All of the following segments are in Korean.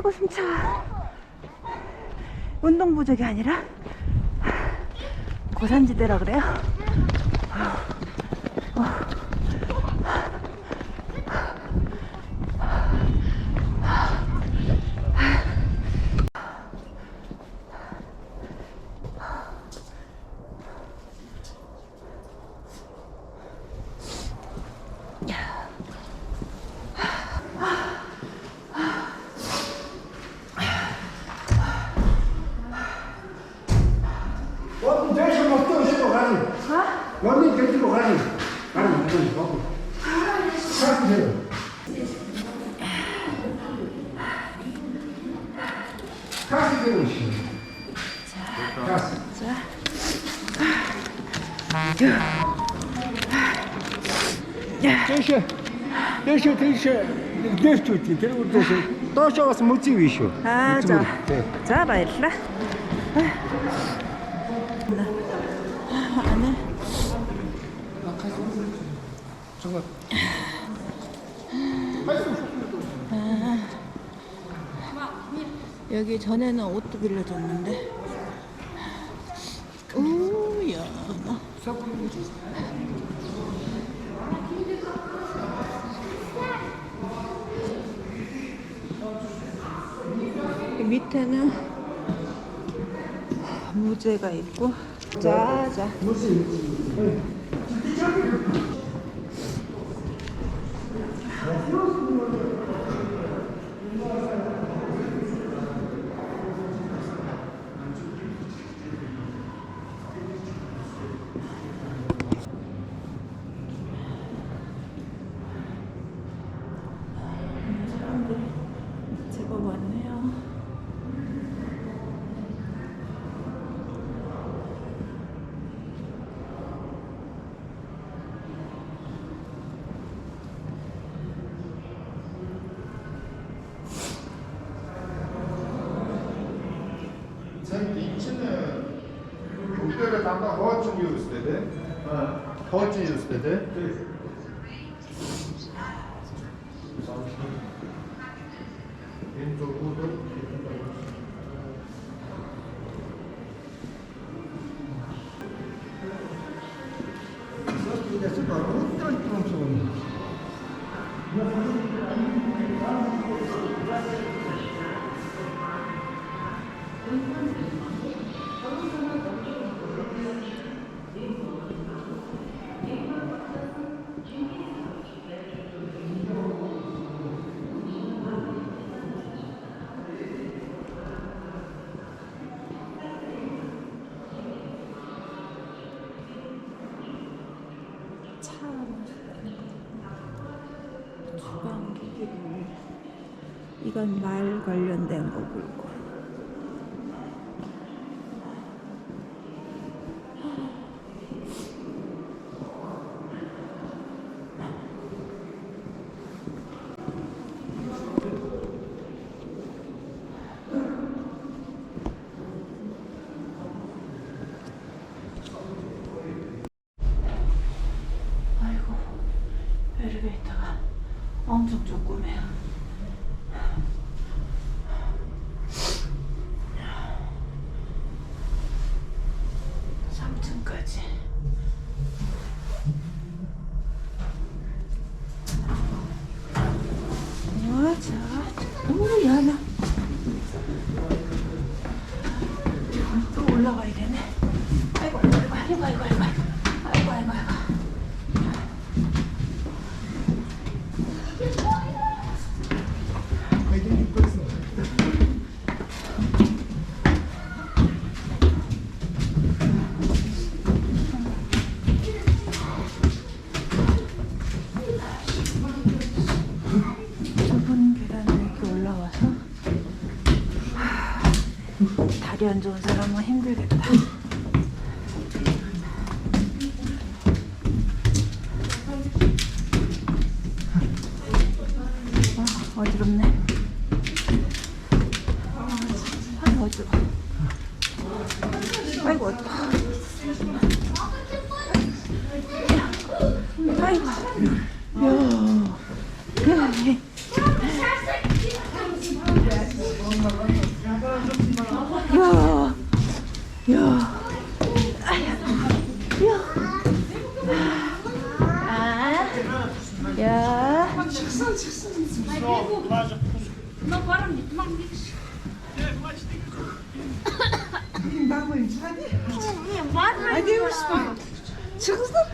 아이고 숨차. 운동 부족이 아니라 고산지대라 그래요? Кас дээр нь шүү. За. Кас. За. Тэш. Тэш тэш. Дээш түүд тэр үрдээс доошоо бас мөзий биш шүү. Аа за. За баярлалаа. Ана. Чогоо. 여기 전에는 옷도 빌려줬는데. 오, 야. 이 밑에는 무제가 있고. 자, 자. 사람들이 제법 많네요. Sen içine 국대를 담당 허증 유스 dedi. 허증 유스 dedi. 그 참 주방기기를 이건 말 관련된 거고 아이고 엘리베이터가 엄청 조그매요 다리 안 좋은 사람은 힘들겠다. 아, 어지럽네. 아, 어지러워. 아이고, 어지러워. 아이고. 야. 야. 야, 야, 아야, 야, 아, 야, Hadi Osman. Çıkızdım.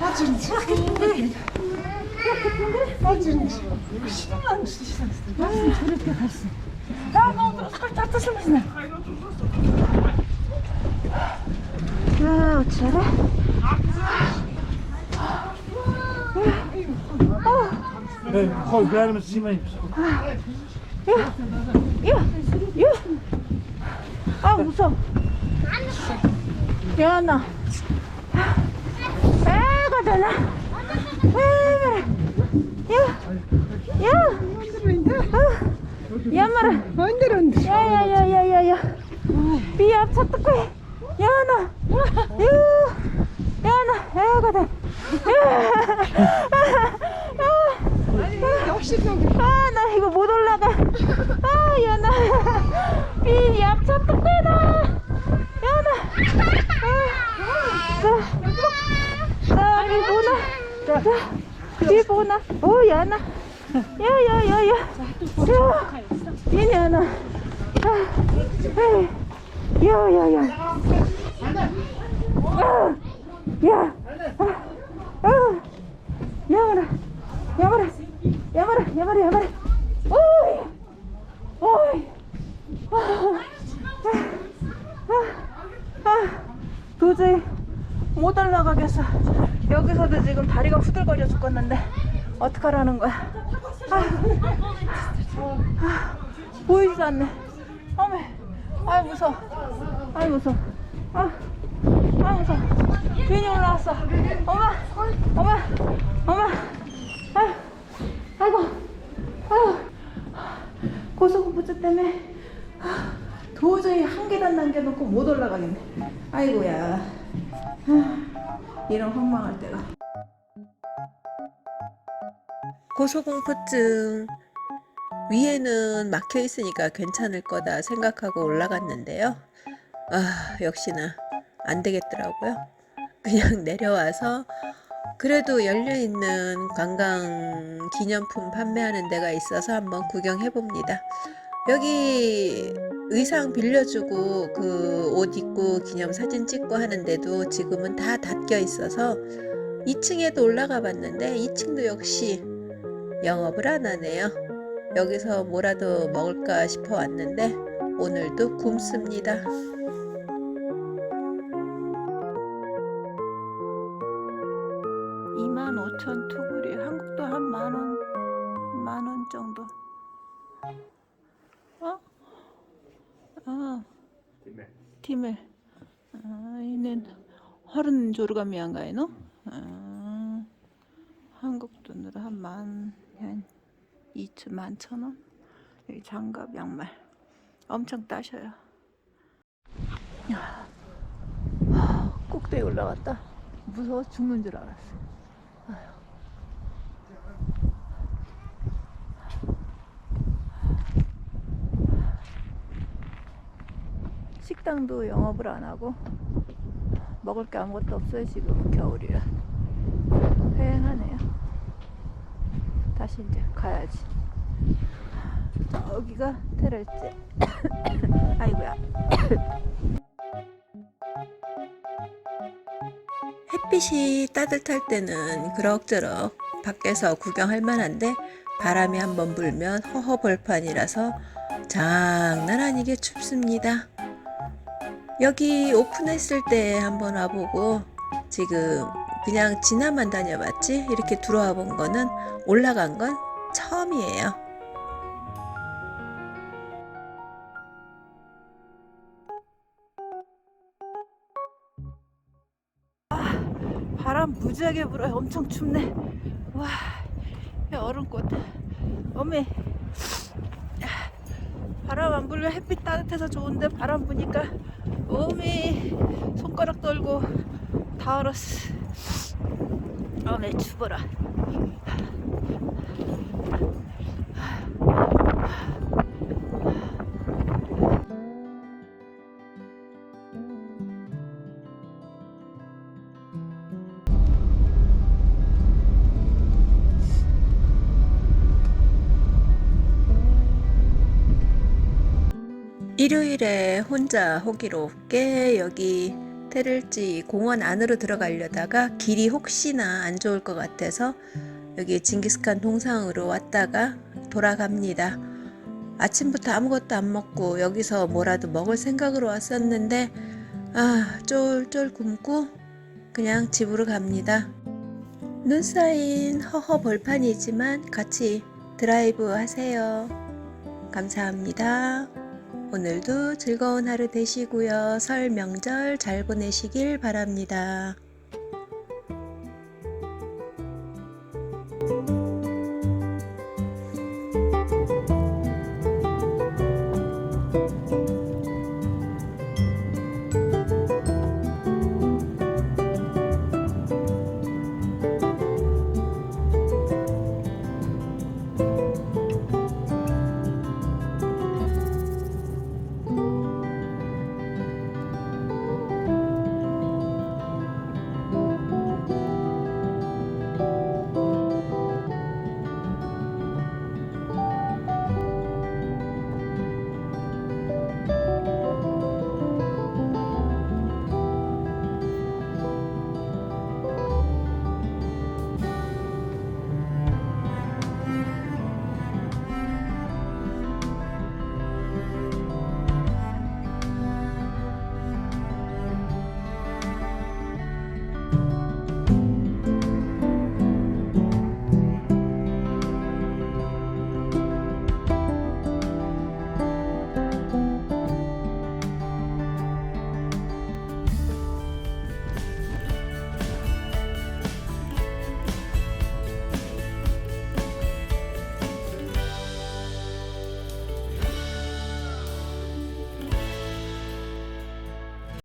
Bacım çık. Bacım çık. 무슨 저렇게 갔어? 나 너무 tartışır mısın? 야, 어쩌래? 거기 기 다리면서 심해. 야, 야, 아 무서워. 야, 나. 애가 되나? 에 야, 야, 아, 야, 말아. Önder. 야야야야야야 비 앞차 해 야나 야나 야가다 Yavaş yürü. 아나 이거 못 올라가. 아 야나 비 앞차 해 야나 나비 보나? 비 보나? 오 야나 야야 야 야. 야. 비냐나 야야야. 야. 아, 야마라 야마라 야마라 야마라 야마라. 오이 오이. 아, 아, 아, 도저히 못 올라가겠어. 여기서도 지금 다리가 후들거려 죽겠는데 어떡하라는 거야? 아, 아, 보이지도 않네. 어메 아이 무서워. 아이 무서워. 아, 아 무서워. 괜히 올라왔어. 엄마 엄마 엄마 아이고 아유 고소공포증 때문에 아, 도저히 한 계단 남겨놓고 못 올라가겠네 아이고야 아, 이런 황망할 때가 고소공포증 위에는 막혀 있으니까 괜찮을 거다 생각하고 올라갔는데요. 아, 역시나 안 되겠더라고요. 그냥 내려와서 그래도 열려 있는 관광 기념품 판매하는 데가 있어서 한번 구경해 봅니다. 여기 의상 빌려주고 그 옷 입고 기념 사진 찍고 하는데도 지금은 다 닫혀 있어서 2층에도 올라가 봤는데 2층도 역시 영업을 안 하네요. 여기서 뭐라도 먹을까 싶어 왔는데 오늘도 굶습니다. 아, 이는 허른 조르가미안가에 너? 아, 한국 돈으로 한 만, 한 2천, 만 천 원? 여기 장갑, 양말. 엄청 따셔요. 야, 하, 꼭대기 올라갔다. 무서워 죽는 줄 알았어. 식당도 영업을 안 하고 먹을 게 아무것도 없어요 지금 겨울이라. 회행하네요. 다시 이제 가야지. 여기가 테럴제 아이고야. 햇빛이 따뜻할 때는 그럭저럭 밖에서 구경할 만한데 바람이 한번 불면 허허벌판이라서 장난 아니게 춥습니다. 여기 오픈했을 때 한번 와보고 지금 그냥 지나만 다녀봤지 이렇게 들어와 본 거는 올라간 건 처음이에요. 바람 무지하게 불어요. 엄청 춥네. 와, 얼음꽃. 어메, 바람 안 불면 햇빛 따뜻해서 좋은데 바람 부니까 어메 손가락 떨고 다 얼었어. 어메 추워라. 일요일에 혼자 호기롭게 여기 테를지 공원 안으로 들어가려다가 길이 혹시나 안 좋을 것 같아서 여기 징기스칸 동상으로 왔다가 돌아갑니다. 아침부터 아무것도 안 먹고 여기서 뭐라도 먹을 생각으로 왔었는데 아 쫄쫄 굶고 그냥 집으로 갑니다. 눈 쌓인 허허 벌판이지만 같이 드라이브 하세요. 감사합니다. 오늘도 즐거운 하루 되시고요. 설 명절 잘 보내시길 바랍니다.